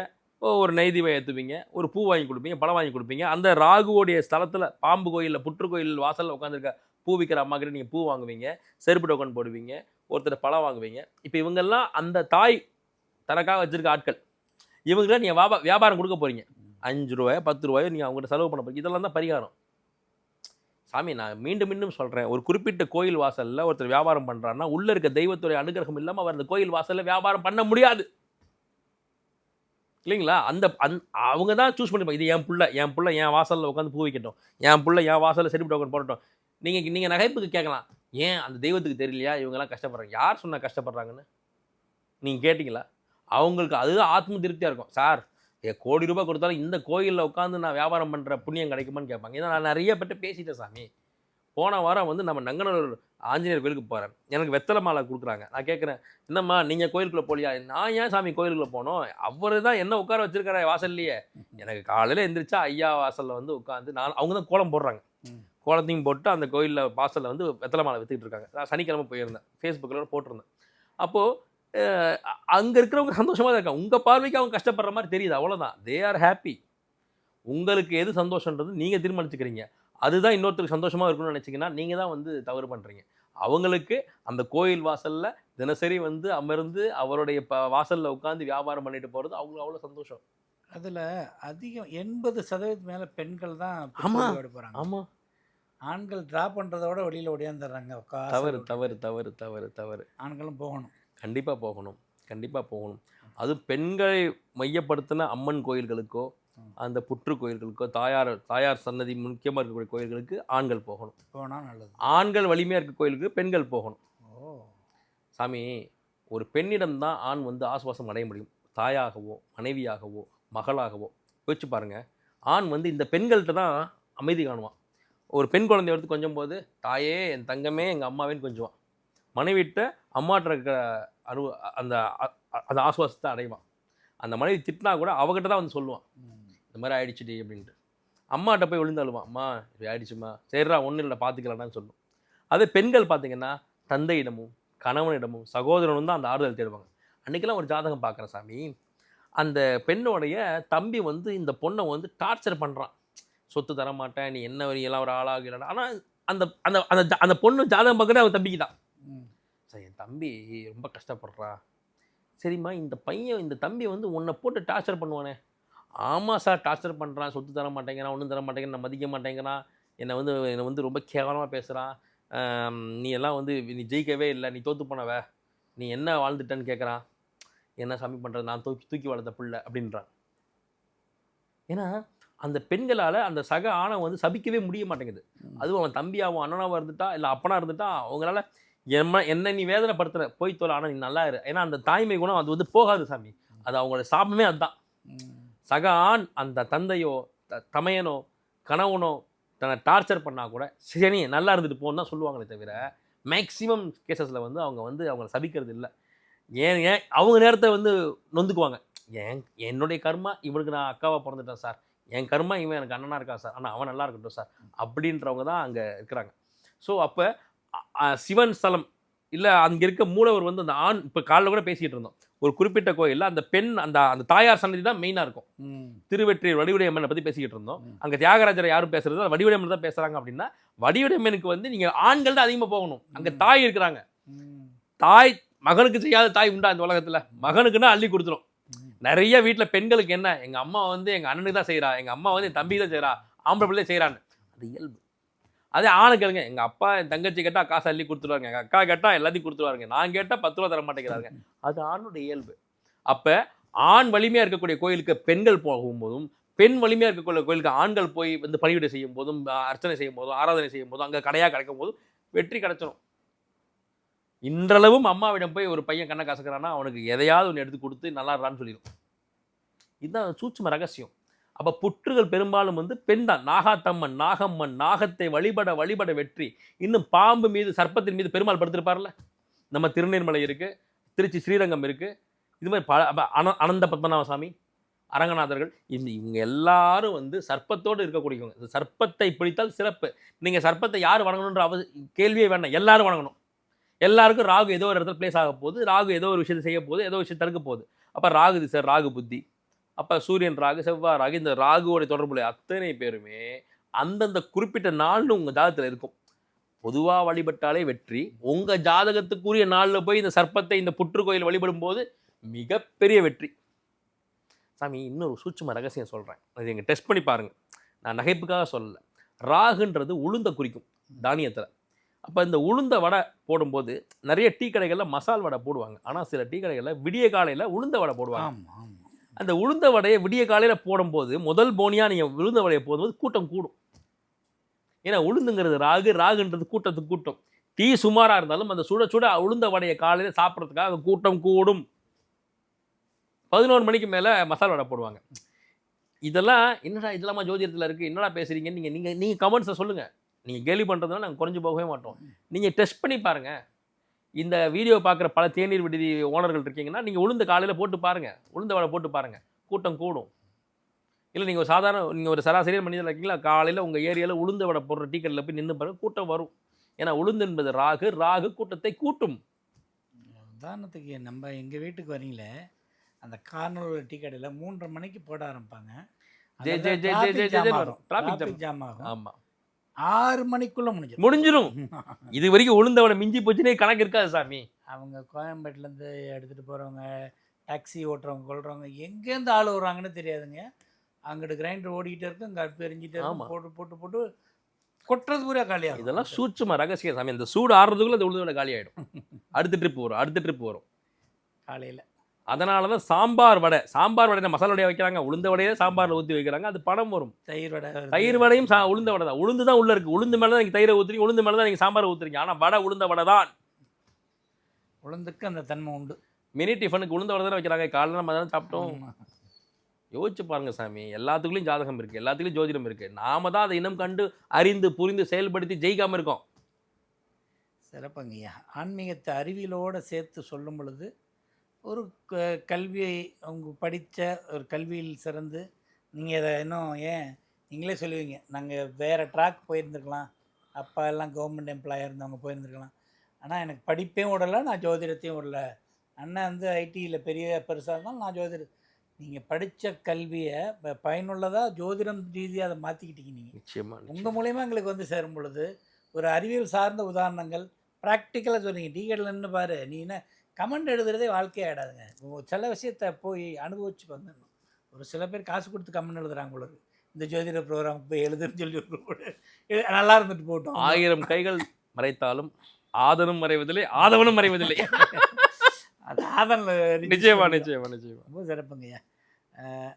A: ஒரு நெய்தீவை ஏற்றுவீங்க ஒரு பூ வாங்கி கொடுப்பீங்க பழம் வாங்கி கொடுப்பீங்க. அந்த ராகுவோடைய ஸ்தலத்தில் பாம்பு கோயிலில் புற்று கோயில் வாசலில் உட்காந்துருக்க பூ விற்கிற அம்மா கிட்ட நீங்கள் பூ வாங்குவீங்க செருப்பு டோக்கன் போடுவீங்க ஒருத்தர் பழம் வாங்குவீங்க. இப்போ இவங்கெல்லாம் அந்த தாய் தனக்காக வச்சுருக்க ஆட்கள். இவங்களாம் நீங்கள் வியாபா வியாபாரம் கொடுக்க போகிறீங்க அஞ்சு ரூபாயோ பத்து ரூபாயோ நீங்கள் அவங்ககிட்ட செலவு பண்ண போகிறீங்க இதெல்லாம் தான் பரிகாரம். சாமி நான் மீண்டும் மீண்டும் சொல்கிறேன் ஒரு குறிப்பிட்ட கோயில் வாசலில் ஒருத்தர் வியாபாரம் பண்ணுறான்னா உள்ளே இருக்க தெய்வத்துடைய அனுகிரகம் இல்லாமல் அவர் அந்த கோயில் வாசலில் வியாபாரம் பண்ண முடியாது. இல்லைங்களா? அந்த அந் அவங்க தான் சூஸ் பண்ணிப்பாங்க இது என் பிள்ளை என் பிள்ளை என் வாசலில் உட்காந்து பூ வைக்கட்டும். என் பிள்ளை என் வாசலில் செருப்பு டோக்கன் போடட்டும். நீங்கள் நீங்கள் நகைப்புக்கு கேட்கலாம். ஏன் அந்த தெய்வத்துக்கு தெரியலையா? இவங்கெல்லாம் கஷ்டப்படுறாங்க. யார் சொன்னால் கஷ்டப்படுறாங்கன்னு? நீங்கள் கேட்டிங்களா? அவங்களுக்கு அதுதான் ஆத்ம திருப்தியாக இருக்கும். சார் கோடி ரூபாய் கொடுத்தாலும் இந்த கோயிலில் உட்காந்து நான் வியாபாரம் பண்ணுற புண்ணியம் கிடைக்குமான்னு கேட்பாங்க. இதை நான் நிறைய பேர்ட்ட பேசிட்டேன் சாமி. போன வாரம் வந்து நம்ம நங்கனூர் ஆஞ்சநேயர் கோயிலுக்கு போகிறேன் எனக்கு வெத்தலை மாலை கொடுக்குறாங்க. நான் கேட்குறேன் என்னம்மா நீங்கள் கோயிலுக்குள்ளே போலியா? நான் ஏன் சாமி கோயிலுக்குள்ளே போனோம்? அவர் தான் என்ன உட்கார வச்சிருக்காரு வாசல்லையே? எனக்கு காலையில் எந்திரிச்சா ஐயா வாசலில் வந்து உட்காந்து நான் அவங்க தான் கோலம் போடுறாங்க. கோலத்தையும் போட்டு அந்த கோயிலில் வாசலில் வந்து வெத்தலை மாலை வித்துக்கிட்டு இருக்காங்க. நான் சனிக்கிழமை போயிருந்தேன். ஃபேஸ்புக்கில் போட்டிருந்தேன். அப்போது அங்கே இருக்கிறவங்க சந்தோஷமாக தான் இருக்காங்க. உங்கள் பார்வைக்கு அவங்க கஷ்டப்படுற மாதிரி தெரியுது. அவ்வளோதான் தே ஆர் ஹாப்பி உங்களுக்கு எது சந்தோஷன்றது நீங்கள் தீர்மானிச்சுக்கிறீங்க. அதுதான் இன்னொருத்தருக்கு சந்தோஷமாக இருக்கணும்னு நினச்சிங்கன்னா நீங்கள் தான் வந்து தவறு பண்ணுறீங்க அவங்களுக்கு அந்த கோயில் வாசலில் தினசரி வந்து அமர்ந்து அவருடைய ப வாசலில் உட்காந்து வியாபாரம் பண்ணிட்டு போகிறது அவங்களுக்கு அவ்வளோ சந்தோஷம்.
B: அதில் அதிகம் எண்பது சதவீதம் மேலே பெண்கள் தான்
A: ஆமா.
B: போகிறாங்க
A: ஆமாம்
B: ஆண்கள் ட்ரா பண்ணுறதோட வெளியில் ஒடியாந்துடுறாங்க
A: தவறு தவறு தவறு தவறு தவறு.
B: ஆண்களும் போகணும்.
A: கண்டிப்பாக போகணும். கண்டிப்பாக போகணும். அது பெண்களை மையப்படுத்தின அம்மன் கோயில்களுக்கோ. அந்த புற்று கோயில்களுக்கோ தாயார் தாயார் சன்னதி முக்கியமாக இருக்கக்கூடிய கோயில்களுக்கு ஆண்கள் போகணும்.
B: போனால் நல்லது.
A: ஆண்கள் வலிமையாக இருக்க கோயிலுக்கு பெண்கள் போகணும்.
B: ஓ.
A: சாமி ஒரு பெண்ணிடம் தான் ஆண் வந்து ஆசுவாசம் அடைய முடியும். தாயாகவோ மனைவியாகவோ மகளாகவோ. யோசிச்சு பாருங்க. ஆண் வந்து இந்த பெண்கள்கிட்ட தான் அமைதி காணுவான். ஒரு பெண் குழந்தைய எடுத்து கொஞ்சம் போது தாயே என் தங்கமே எங்கள் அம்மாவேன்னு கொஞ்சுவான். மனைவிட்ட அம்மாட்ட இருக்கிற அனு அந்த அந்த ஆசுவாசத்தை அடைவான். அந்த மனைவி திட்டினா கூட அவகிட்ட தான் வந்து சொல்லுவான். இந்த மாதிரி ஆயிடுச்சுடி அப்படின்ட்டு. அம்மாட்ட போய் விழுந்து அழுவான் அம்மா இப்படி ஆயிடுச்சுமா. சரிடா ஒன்றும் இல்லை பார்த்துக்கலான்னு சொல்லும். அதே பெண்கள் பார்த்தீங்கன்னா தந்தையிடமும் கணவனிடமும் சகோதரனும் தான் அந்த ஆறுதல் தேடுவாங்க. அன்றைக்கெல்லாம் ஒரு ஜாதகம் பார்க்குறேன் சாமி. அந்த பெண்ணோடைய தம்பி வந்து இந்த பொண்ணை வந்து டார்ச்சர் பண்ணுறான் சொத்து தர மாட்டேன் நீ என்ன வரையெல்லாம் ஒரு ஆளாக இல்லைனா ஆனால் அந்த அந்த அந்த ஜா- அந்த பொண்ணு ஜாதகம் பார்க்குறது அவன் தம்பிக்கு தான் சார் என் தம்பி ரொம்ப கஷ்டப்படுறான் சரிம்மா இந்த பையன் இந்த தம்பி வந்து உன்னை போட்டு டார்ச்சர் பண்ணுவானே. ஆமாம் சார் டார்ச்சர் பண்ணுறான் சொத்து தர மாட்டேங்கிறான் ஒன்றும் தர மாட்டேங்கிறான் நான் மதிக்க மாட்டேங்கிறான். என்னை வந்து என்னை வந்து ரொம்ப கேவலமாக பேசுகிறான் நீ எல்லாம் வந்து நீ ஜெயிக்கவே இல்லை நீ தோத்து போனவ நீ என்ன வாழ்ந்துட்டேன்னு கேட்குறான் என்ன சாமி பண்ணுறது நான் தூக்கி தூக்கி வளர்த்த பிள்ளை அப்படின்றான். ஏன்னா அந்த பெண்களால் அந்த சக ஆணை வந்து சபிக்கவே முடிய மாட்டேங்குது. அதுவும் அவன் தம்பியாவும் அண்ணனாவும் இருந்துட்டா இல்லை அப்பனா இருந்துட்டா அவங்களால என்ன என்ன நீ வேதனைப்படுத்துற. போய் தோல் ஆனால் நீ நல்லா இரு ஏன்னா அந்த தாய்மை குணம் அது வந்து போகாது சாமி. அது அவங்களோட சாபமே அதுதான். சக ஆண் அந்த தந்தையோ த- தமையனோ கணவனோ தன்னை டார்ச்சர் பண்ணால் கூட சரி நல்லா இருந்துட்டு போன்னு தான் சொல்லுவாங்களே தவிர மேக்ஸிமம் கேசஸில் வந்து அவங்க வந்து அவங்கள சபிக்கிறது இல்லை. ஏன் ஏன் அவங்க நேரத்தை வந்து நொந்துக்குவாங்க. ஏன் என்னுடைய கர்மா இவனுக்கு நான் அக்காவாக பிறந்துட்டேன் சார். என் கர்மா இவன் எனக்கு அண்ணனாக இருக்கான் சார். ஆனால் அவன் நல்லா இருக்கட்டும் சார். அப்படின்றவங்க தான் அங்கே இருக்கிறாங்க. ஸோ அப்போ சிவன் ஸ்தலம். இல்லை அங்கே இருக்க மூலவர் வந்து அந்த ஆண் இப்போ காலைல கூட பேசிக்கிட்டு இருந்தோம். ஒரு குறிப்பிட்ட கோயிலில் அந்த பெண் அந்த அந்த தாயார் சன்னதி தான் மெயினாக இருக்கும். திருவெற்றி வடிவுடையம்மனை பற்றி பேசிக்கிட்டு இருந்தோம். அங்கே தியாகராஜரை யாரும் பேசுறது வடிவுடையம்மன் தான் பேசுகிறாங்க அப்படின்னா வடிவுடையம்மனுக்கு வந்து நீங்கள் ஆண்கள் தான் அதிகமாக போகணும். அங்கே. தாய் இருக்கிறாங்க. தாய் மகனுக்கு செய்யாத தாய் உண்டா இந்த உலகத்தில்? மகனுக்குன்னா அள்ளி கொடுத்துரும். நிறைய வீட்டில் பெண்களுக்கு என்ன? எங்கள் அம்மா வந்து எங்கள் அண்ணனுக்கு தான் செய்கிறா எங்கள் அம்மா வந்து என் தம்பிக்கு தான் செய்கிறா ஆம்பளை பிள்ளை செய்கிறான்னு அது இயல்பு. அதே ஆணு கேளுங்க. எங்கள் அப்பா என் தங்கச்சி கேட்டால் காசு அள்ளி கொடுத்துருவாங்க எங்கள் அக்கா கேட்டால் எல்லாத்தையும் கொடுத்துருவாங்க நான் கேட்டால் பத்து ரூபா தர மாட்டேங்கிறாங்க அது ஆணுடைய இயல்பு. அப்போ ஆண் வலிமையாக இருக்கக்கூடிய கோயிலுக்கு பெண்கள் போகும்போதும் பெண் வலிமையாக இருக்கக்கூடிய கோயிலுக்கு ஆண்கள் போய் வந்து பணிவிடை செய்யும் போதும் அர்ச்சனை செய்யும் போதும் ஆராதனை செய்யும் போதும் அங்கே கடையாக கிடைக்கும் போதும் வெற்றி கிடைச்சிடும் இன்றளவும் அம்மாவிடம் போய் ஒரு பையன் கண்ணை கசக்கிறான்னா அவனுக்கு எதையாவது ஒன்று எடுத்து கொடுத்து நல்லா இருறான்னு சொல்லிடும் இதுதான் சூட்சும ரகசியம். அப்போ புற்றுகள் பெரும்பாலும் வந்து பெண் தான். நாகாத்தம்மன் நாகம்மன் நாகத்தை வழிபட வழிபட வெற்றி. இன்னும் பாம்பு மீது சர்ப்பத்தின் மீது பெருமாள் படுத்திருப்பார்ல? நம்ம திருநீர்மலை இருக்குது திருச்சி ஸ்ரீரங்கம் இருக்குது இது மாதிரி பல அன அனந்த பத்மநாப சாமி அரங்கநாதர்கள் இந்த இவங்க எல்லாரும் வந்து சர்ப்பத்தோடு இருக்கக்கூடியவங்க. இந்த சர்ப்பத்தை பிடித்தால் சிறப்பு. நீங்கள் சர்ப்பத்தை யார் வணங்கணுன்ற அவ கேள்வியே வேண்டாம். எல்லாரும் வணங்கணும். எல்லாருக்கும் ராகு ஏதோ ஒரு இடத்துல பிளேஸ் ஆக போகுது. ராகு ஏதோ ஒரு விஷயத்தை செய்ய போகுது. ஏதோ விஷயம் தடுக்க போகுது. அப்போ ராகு திசை ராகு புத்தி. அப்போ சூரியன் ராகு செவ்வாய் ராகு இந்த ராகுவோட தொடர்புடைய அத்தனை பேருமே அந்தந்த குறிப்பிட்ட நாள்னு உங்கள் ஜாதகத்தில் இருக்கும். பொதுவாக வழிபட்டாலே வெற்றி. உங்கள் ஜாதகத்துக்குரிய நாளில் போய் இந்த சர்ப்பத்தை இந்த புற்றுக்கோயில் வழிபடும் போது மிகப்பெரிய வெற்றி. சாமி இன்னொரு சூட்சும ரகசியம் சொல்கிறேன் அது எங்கள் டெஸ்ட் பண்ணி பாருங்கள் நான் நகைப்புக்காக சொல்லலை. ராகுன்றது உளுந்த குறிக்கும் தானியத்தில். அப்போ இந்த உளுந்த வடை போடும்போது நிறைய டீ கடைகளில் மசால் வடை போடுவாங்க. ஆனால் சில டீ கடைகளில் விடிய காலையில் உளுந்த வடை போடுவாங்க.
B: ஆமா ஆமா.
A: அந்த உளுந்த வடையை விடிய காலையில் போடும்போது முதல் போனியாக நீங்கள் உளுந்த வடையை போடும்போது கூட்டம் கூடும். ஏன்னா உளுந்துங்கிறது ராகு ராகுன்றது கூட்டத்துக்கு கூட்டம். டீ சுமாராக இருந்தாலும் அந்த சுட சுட உளுந்த வடையை காலையில் சாப்பிட்றதுக்காக அந்த கூட்டம் கூடும். பதினோரு மணிக்கு மேலே மசாலா வடை போடுவாங்க. இதெல்லாம் என்னடா இதெல்லாமா ஜோதிடத்தில் இருக்குது என்னடா பேசுகிறீங்கன்னு நீங்கள் நீங்கள் நீங்கள் கமெண்ட்ஸை சொல்லுங்கள் நீங்கள் கேலி பண்ணுறதுனால நாங்கள் குறைஞ்சு போகவே மாட்டோம். நீங்கள் டெஸ்ட் பண்ணி பாருங்கள் இந்த வீடியோ பார்க்குற பல தேநீர் விடுதி ஓனர்கள் இருக்கீங்கன்னா நீங்கள் உளுந்து காலையில் போட்டு பாருங்கள் உளுந்த வடை போட்டு பாருங்கள் கூட்டம் கூடும். இல்லை நீங்கள் சாதாரண நீங்கள் ஒரு சராசரியான மனிதர் இருக்கீங்களா காலையில் உங்கள் ஏரியாவில் உளுந்த வடை போடுற டீ கடையில் போய் நின்று பாருங்க கூட்டம் வரும். ஏன்னா உளுந்து என்பது ராகு ராகு கூட்டத்தை கூட்டும்.
B: உதாரணத்துக்கு நம்ம எங்கள் வீட்டுக்கு வரீங்களே அந்த கார்னர் டீ கடையில் மூன்றரை மணிக்கு போட ஆரம்பிப்பாங்க.
A: J, J, J, J, J, J.
B: Traffic jam ஆகும்.
A: ஆமாம்
B: ஆறு மணிக்குள்ளே முடிஞ்சிடும்.
A: முடிஞ்சிடும் இது வரைக்கும் உளுந்த வடை மிஞ்சி போச்சுன்னே கணக்கு இருக்காது சாமி.
B: அவங்க கோயம்பேட்டிலேருந்து எடுத்துகிட்டு போகிறவங்க டாக்ஸி ஓட்டுறவங்க கொள்றவங்க எங்கேருந்து ஆள் வருவாங்கன்னு தெரியாதுங்க. அங்கிட்டு கிரைண்டர் ஓடிக்கிட்டே இருக்கும் இங்கே எரிஞ்சிட்டே. இருக்கும். போட்டு போட்டு போட்டு கொட்டுறது பூரா காலியாகும்
A: இதெல்லாம் சூட்சும ரகசியம் சாமி. இந்த சூடு ஆடுறதுக்குள்ள இந்த உளுந்து வடை காலி ஆகிடும் அடுத்த ட்ரிப் வரும் அடுத்த ட்ரிப் வரும்.
B: காலையில்.
A: அதனால தான் சாம்பார் வடை. சாம்பார் வடை மசாலா வடையை வைக்கிறாங்க. உளுந்த வடையை சாம்பாரில் ஊற்றி வைக்கிறாங்க. அது பணம் வரும்.
B: தயிர் வடை.
A: தயிர் வடையும் சா உளுந்த வடை தான். உளுந்து தான் உள்ள இருக்கு. உளுந்து மேலே தான் நீங்கள் தயிரை ஊற்றுறீங்க உளுந்து மேலே தான் நீங்கள் சாம்பார் ஊற்றுறீங்க ஆனால் வடை உளுந்த வடை தான்.
B: உளுந்துக்கு அந்த தன்மை உண்டு.
A: மினி டிஃபனுக்கு உளுந்த வடை தானே வைக்கிறாங்க. காலைல நம்ம தானே சாப்பிட்டோம். யோசிச்சு பாருங்க சாமி. எல்லாத்துக்குள்ளேயும் ஜாதகம் இருக்கு. எல்லாத்துக்குள்ளயும் ஜோதிடம் இருக்கு. நாம தான் அதை இனம் கண்டு அறிந்து புரிந்து செயல்படுத்தி ஜெயிக்காம இருக்கோம்.
B: சிறப்புங்கய்யா. ஆன்மீகத்தை அறிவியலோடு சேர்த்து சொல்லும் பொழுது ஒரு க- கல்வியை அவங்க படித்த ஒரு கல்வியில் சிறந்து நீங்கள் இதை இன்னும் ஏன் நீங்களே சொல்லுவீங்க. நாங்கள் வேறு ட்ராக் போயிருந்துருக்கலாம். அப்பா எல்லாம் கவர்மெண்ட் எம்ப்ளாயாக இருந்தவங்க போயிருந்துருக்கலாம். ஆனால் எனக்கு படிப்பையும் விடலை நான் ஜோதிடத்தையும் விடல. அண்ணன் வந்து ஐடியில் பெரிய பெருசாக இருந்தாலும் நான் ஜோதிட நீங்கள் படித்த கல்வியை பயனுள்ளதாக ஜோதிடம் ரீதியாக அதை மாற்றிக்கிட்டீங்க நீங்கள் உங்கள் மூலயமா எங்களுக்கு வந்து சேரும் பொழுது ஒரு அறிவியல் சார்ந்த உதாரணங்கள் ப்ராக்டிக்கலாக சொல்றீங்க டீகேடில் நின்று பாரு நீ என்ன கமெண்ட் எழுதுறதே வாழ்க்கையே ஆடாதுங்க இப்போ சில விஷயத்த போய் அனுபவிச்சு வந்துடணும். ஒரு சில பேர் காசு கொடுத்து கமெண்ட் எழுதுறாங்க உங்களுக்கு இந்த ஜோதிட ப்ரோக்ராமுக்கு போய் எழுதுன்னு சொல்லி நல்லா இருந்துட்டு போட்டோம்
A: ஆயிரம் கைகள் மறைத்தாலும் ஆதனும் மறைவதில்லை ஆதவனும் மறைவதில்லை.
B: அது ஆதன்
A: நிச்சயமா நிச்சயமா நிச்சயமா.
B: ரொம்ப சிறப்புங்கய்யா அஹ்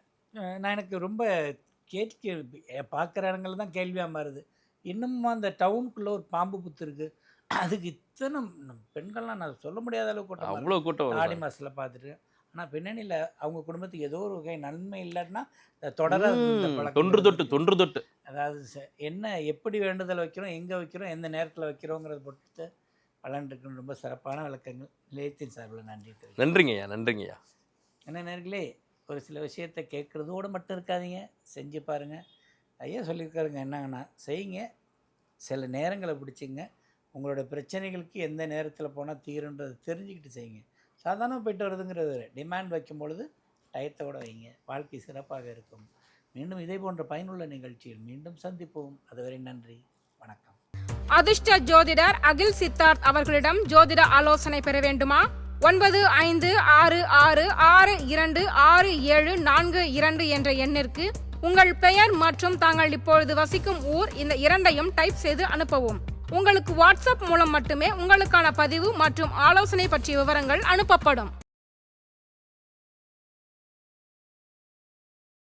B: நான் எனக்கு ரொம்ப கேட்க பார்க்குற இடங்கள்ல தான் கேள்வியாக மாறுது. இன்னமும் அந்த டவுனுக்குள்ளே ஒரு பாம்பு புத்து இருக்குது அதுக்கு இத்தனை பெண்கள்லாம் நான் சொல்ல முடியாத அளவுக்கு கூட்டம் வருது.
A: அவ்வளவு கூட்டம்
B: ஆடி. மாதத்தில் பார்த்துட்டு. ஆனால் பின்னணியில் அவங்க குடும்பத்துக்கு ஏதோ ஒரு வகை நன்மை இல்லைன்னா தொடர
A: தொன்று தொட்டு தொன்று தொட்டு.
B: அதாவது என்ன எப்படி வேண்டுதல் வைக்கிறோம் எங்கே வைக்கிறோம் எந்த நேரத்தில் வைக்கிறோங்கிறத பொறுத்து பலன் இருக்குன்னு ரொம்ப சிறப்பான விளக்கங்கள். நிலையத்தின் சார்பில் நன்றி.
A: நன்றிங்கய்யா நன்றிங்கய்யா
B: என்ன நேர்களே ஒரு சில விஷயத்தை கேட்குறதோடு மட்டும் இருக்காதீங்க. செஞ்சு பாருங்கள் ஐயா சொல்லியிருக்காருங்க என்னங்கன்னா செய்யுங்க. சில நேரங்களை பிடிச்சிங்க. உங்களோட பிரச்சனைகளுக்கு எந்த நேரத்தில் போனால் தீருன்றதை தெரிஞ்சுக்கிட்டு செய்யுங்க. சாதாரணமாக போயிட்டு வருதுங்கிறது டிமாண்ட் வைக்கும் பொழுது டயத்தோட வைங்க. வாழ்க்கை சிறப்பாக இருக்கும். மீண்டும் இதே போன்ற பயனுள்ள நிகழ்ச்சியில் மீண்டும் சந்திப்போம். அதுவரை நன்றி. வணக்கம்.
C: அதிர்ஷ்ட ஜோதிடர் அகில் சித்தார்த் அவர்களிடம் ஜோதிட ஆலோசனை பெற வேண்டுமா? ஒன்பது ஐந்து ஆறு ஆறு ஆறு இரண்டு ஆறு ஏழு நான்கு இரண்டு என்ற எண்ணிற்கு உங்கள் பெயர் மற்றும் தாங்கள் இப்பொழுது வசிக்கும் ஊர் இந்த இரண்டையும் டைப் செய்து அனுப்பவும். உங்களுக்கு வாட்ஸ்அப் மூலம் மட்டுமே உங்களுக்கான பதிவு மற்றும் ஆலோசனை பற்றிய விவரங்கள் அனுப்பப்படும்.